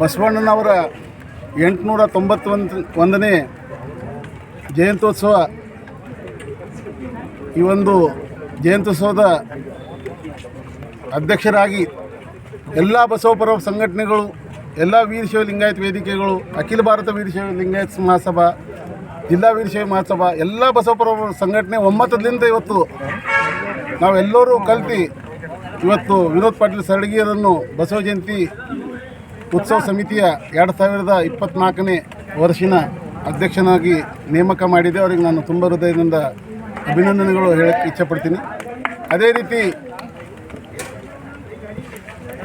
ಬಸವಣ್ಣನವರ ಎಂಟುನೂರ ತೊಂಬತ್ತೊಂದು ಒಂದನೇ ಜಯಂತ್ಯೋತ್ಸವ. ಈ ಒಂದು ಜಯಂತ್ಯೋತ್ಸವದ ಅಧ್ಯಕ್ಷರಾಗಿ ಎಲ್ಲ ಬಸವಪರ ಸಂಘಟನೆಗಳು, ಎಲ್ಲ ವೀರಶೈವ ಲಿಂಗಾಯತ ವೇದಿಕೆಗಳು, ಅಖಿಲ ಭಾರತ ವೀರಶೈವ ಲಿಂಗಾಯತ ಮಹಾಸಭಾ, ಜಿಲ್ಲಾ ವೀರಶೈವ ಮಹಾಸಭಾ, ಎಲ್ಲ ಬಸವಪರ ಸಂಘಟನೆ ಒಮ್ಮತದಿಂದ ಇವತ್ತು ನಾವೆಲ್ಲರೂ ಕಲ್ತು ಇವತ್ತು ವಿನೋದ್ ಪಾಟೀಲ್ ಸರಡಗಿಯರನ್ನು ಬಸವ ಜಯಂತಿ ಉತ್ಸವ ಸಮಿತಿಯ ಎರಡು ಸಾವಿರದ ಇಪ್ಪತ್ತ್ನಾಲ್ಕನೇ ವರ್ಷಿನ ಅಧ್ಯಕ್ಷನಾಗಿ ನೇಮಕ ಮಾಡಿದೆ. ಅವರಿಗೆ ನಾನು ತುಂಬ ಹೃದಯದಿಂದ ಅಭಿನಂದನೆಗಳು ಹೇಳಕ್ಕೆ ಇಚ್ಛಪಡ್ತೀನಿ. ಅದೇ ರೀತಿ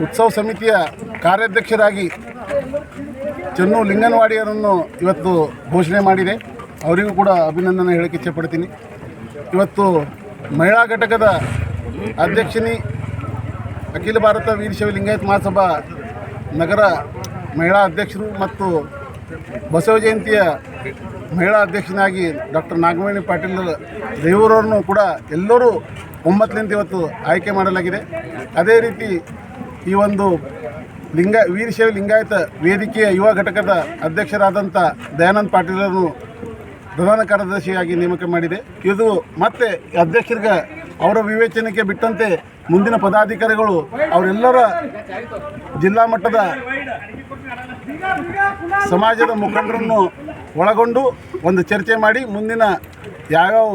ಉತ್ಸವ ಸಮಿತಿಯ ಕಾರ್ಯಾಧ್ಯಕ್ಷರಾಗಿ ಚೆನ್ನು ಲಿಂಗನವಾಡಿಯರನ್ನು ಇವತ್ತು ಘೋಷಣೆ ಮಾಡಿದೆ. ಅವರಿಗೂ ಕೂಡ ಅಭಿನಂದನೆ ಹೇಳಕ್ಕೆ ಇಚ್ಛಪಡ್ತೀನಿ. ಇವತ್ತು ಮಹಿಳಾ ಘಟಕದ ಅಧ್ಯಕ್ಷನಿ ಅಖಿಲ ಭಾರತ ವೀರಶೈವ ಲಿಂಗಾಯತ ಮಹಾಸಭಾ ನಗರ ಮಹಿಳಾ ಅಧ್ಯಕ್ಷರು ಮತ್ತು ಬಸವ ಜಯಂತಿಯ ಮಹಿಳಾ ಅಧ್ಯಕ್ಷನಾಗಿ ಡಾಕ್ಟರ್ ನಾಗಮಣಿ ಪಾಟೀಲ್ ದೇವರವ್ರನ್ನು ಕೂಡ ಎಲ್ಲರೂ ಒಂಬತ್ತಲಿಂದ ಇವತ್ತು ಆಯ್ಕೆ ಮಾಡಲಾಗಿದೆ. ಅದೇ ರೀತಿ ಈ ಒಂದು ಲಿಂಗ ವೀರಶೈವ ಲಿಂಗಾಯತ ವೇದಿಕೆಯ ಯುವ ಘಟಕದ ಅಧ್ಯಕ್ಷರಾದಂಥ ದಯಾನಂದ್ ಪಾಟೀಲರನ್ನು ಪ್ರಧಾನ ಕಾರ್ಯದರ್ಶಿಯಾಗಿ ನೇಮಕ ಮಾಡಿದೆ. ಇದು ಮತ್ತೆ ಅಧ್ಯಕ್ಷರಿಗೆ ಅವರ ವಿವೇಚನೆಗೆ ಬಿಟ್ಟಂತೆ ಮುಂದಿನ ಪದಾಧಿಕಾರಿಗಳು ಅವರೆಲ್ಲರ ಜಿಲ್ಲಾ ಮಟ್ಟದ ಸಮಾಜದ ಮುಖಂಡರನ್ನು ಒಳಗೊಂಡು ಒಂದು ಚರ್ಚೆ ಮಾಡಿ ಮುಂದಿನ ಯಾವ್ಯಾವ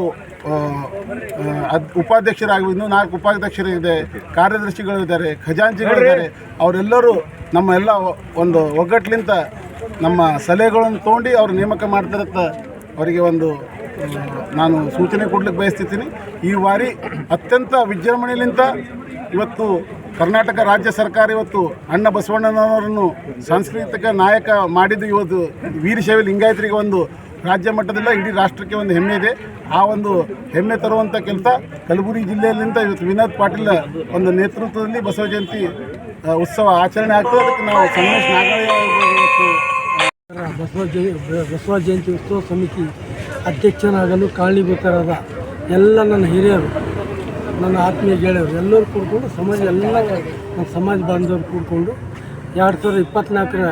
ಉಪಾಧ್ಯಕ್ಷರಾಗಿ ಇನ್ನೂ ನಾಲ್ಕು ಉಪಾಧ್ಯಕ್ಷರಿದೆ, ಕಾರ್ಯದರ್ಶಿಗಳಿದ್ದಾರೆ, ಖಜಾಂಚಿಗಳಿದ್ದಾರೆ, ಅವರೆಲ್ಲರೂ ನಮ್ಮ ಎಲ್ಲ ಒಂದು ಒಗ್ಗಟ್ಟಿನಿಂದ ನಮ್ಮ ಸಲಹೆಗಳನ್ನು ತೊಗೊಂಡು ಅವ್ರು ನೇಮಕ ಮಾಡ್ತಿರತ್ತ ಅವರಿಗೆ ಒಂದು ನಾನು ಸೂಚನೆ ಕೊಡ್ಲಿಕ್ಕೆ ಬಯಸ್ತಿದ್ದೀನಿ. ಈ ಬಾರಿ ಅತ್ಯಂತ ವಿಜೃಂಭಣೆಯಲ್ಲಿಂತ ಇವತ್ತು ಕರ್ನಾಟಕ ರಾಜ್ಯ ಸರ್ಕಾರ ಇವತ್ತು ಅಣ್ಣ ಬಸವಣ್ಣನವರನ್ನು ಸಾಂಸ್ಕೃತಿಕ ನಾಯಕ ಮಾಡಿದ್ದು ಇವತ್ತು ವೀರಶೈವ ಲಿಂಗಾಯತರಿಗೆ ಒಂದು ರಾಜ್ಯ ಮಟ್ಟದಲ್ಲ, ಇಡೀ ರಾಷ್ಟ್ರಕ್ಕೆ ಒಂದು ಹೆಮ್ಮೆ ಇದೆ. ಆ ಒಂದು ಹೆಮ್ಮೆ ತರುವಂಥ ಕೆಲಸ ಕಲಬುರಗಿ ಜಿಲ್ಲೆಯಲ್ಲಿಂದ ಇವತ್ತು ವಿನೋದ್ ಪಾಟೀಲ್ ಒಂದು ನೇತೃತ್ವದಲ್ಲಿ ಬಸವ ಜಯಂತಿ ಉತ್ಸವ ಆಚರಣೆ ಆಗ್ತದೆ. ಅದಕ್ಕೆ ನಾವು ಸಂಘ ಬಸವ ಜಯ, ಬಸವ ಜಯಂತಿ ಉತ್ಸವ ಸಮಿತಿ ಅಧ್ಯಕ್ಷನಾಗಲು ಕಾರಣೀಭೂತರಾದ ಎಲ್ಲ ನನ್ನ ಹಿರಿಯರು, ನನ್ನ ಆತ್ಮೀಯ ಗೆಳೆಯರು, ಎಲ್ಲರೂ ಕೂಡಿಕೊಂಡು ಸಮಾಜ ಎಲ್ಲ ನನ್ನ ಸಮಾಜ ಬಾಂಧವರು ಕೂಡಿಕೊಂಡು ಎರಡು ಸಾವಿರದ ಇಪ್ಪತ್ತ್ನಾಲ್ಕರ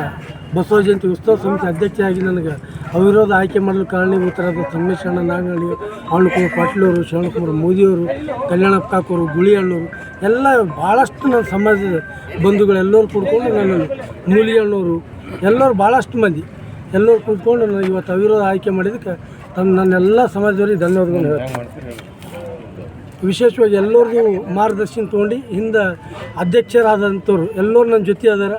ಬಸವ ಜಯಂತಿ ಉತ್ಸವ ಸಮಿತಿ ಅಧ್ಯಕ್ಷರಾಗಿ ನನಗೆ ಅವಿರೋಧ ಆಯ್ಕೆ ಮಾಡಲು ಕಾರಣೀಭೂತರಾದ ಸಂಗಮೇಶಣ್ಣ ನಾಗಳಿ ಅರುಣಕುಮಾರ್ ಪಾಟೀಲವರು ಶರಣಕುಮಾರ್ ಮೋದಿಯವರು ಕಲ್ಯಾಣಪ್ಪ ಕಾಕೋರು ಗುಳಿಯಣ್ಣವರು ಎಲ್ಲ ಭಾಳಷ್ಟು ನನ್ನ ಸಮಾಜದ ಬಂಧುಗಳೆಲ್ಲರೂ ಕೂಡ್ಕೊಂಡು ನನ್ನ ಮೂಲಿಯಣ್ಣವರು ಎಲ್ಲರೂ ಭಾಳಷ್ಟು ಮಂದಿ ಎಲ್ಲರೂ ಕೂತ್ಕೊಂಡು ನನಗೆ ಇವತ್ತು ಅವಿರೋಧ ಆಯ್ಕೆ ಮಾಡಿದ್ದಕ್ಕೆ ತಮ್ಮ ನನ್ನೆಲ್ಲ ಸಮಾಜದವರಿಗೆ ಧನ್ಯವಾದಗಳು ಹೇಳ್ತೀನಿ. ವಿಶೇಷವಾಗಿ ಎಲ್ಲರಿಗೂ ಮಾರ್ಗದರ್ಶನ ತೊಗೊಂಡು ಹಿಂದೆ ಅಧ್ಯಕ್ಷರಾದಂಥವ್ರು ಎಲ್ಲರೂ ನನ್ನ ಜೊತೆ ಅದಾರ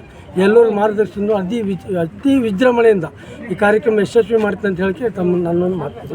ಎಲ್ಲರ ಮಾರ್ಗದರ್ಶನ ಅತಿ ವಿಜ್, ಅತಿ ವಿಜೃಂಭಣೆಯಿಂದ ಈ ಕಾರ್ಯಕ್ರಮ ಯಶಸ್ವಿ ಮಾಡ್ತೀನಿ ಅಂತ ಹೇಳಿ ತಮ್ಮ ನನ್ನೊಂದು ಮಾತು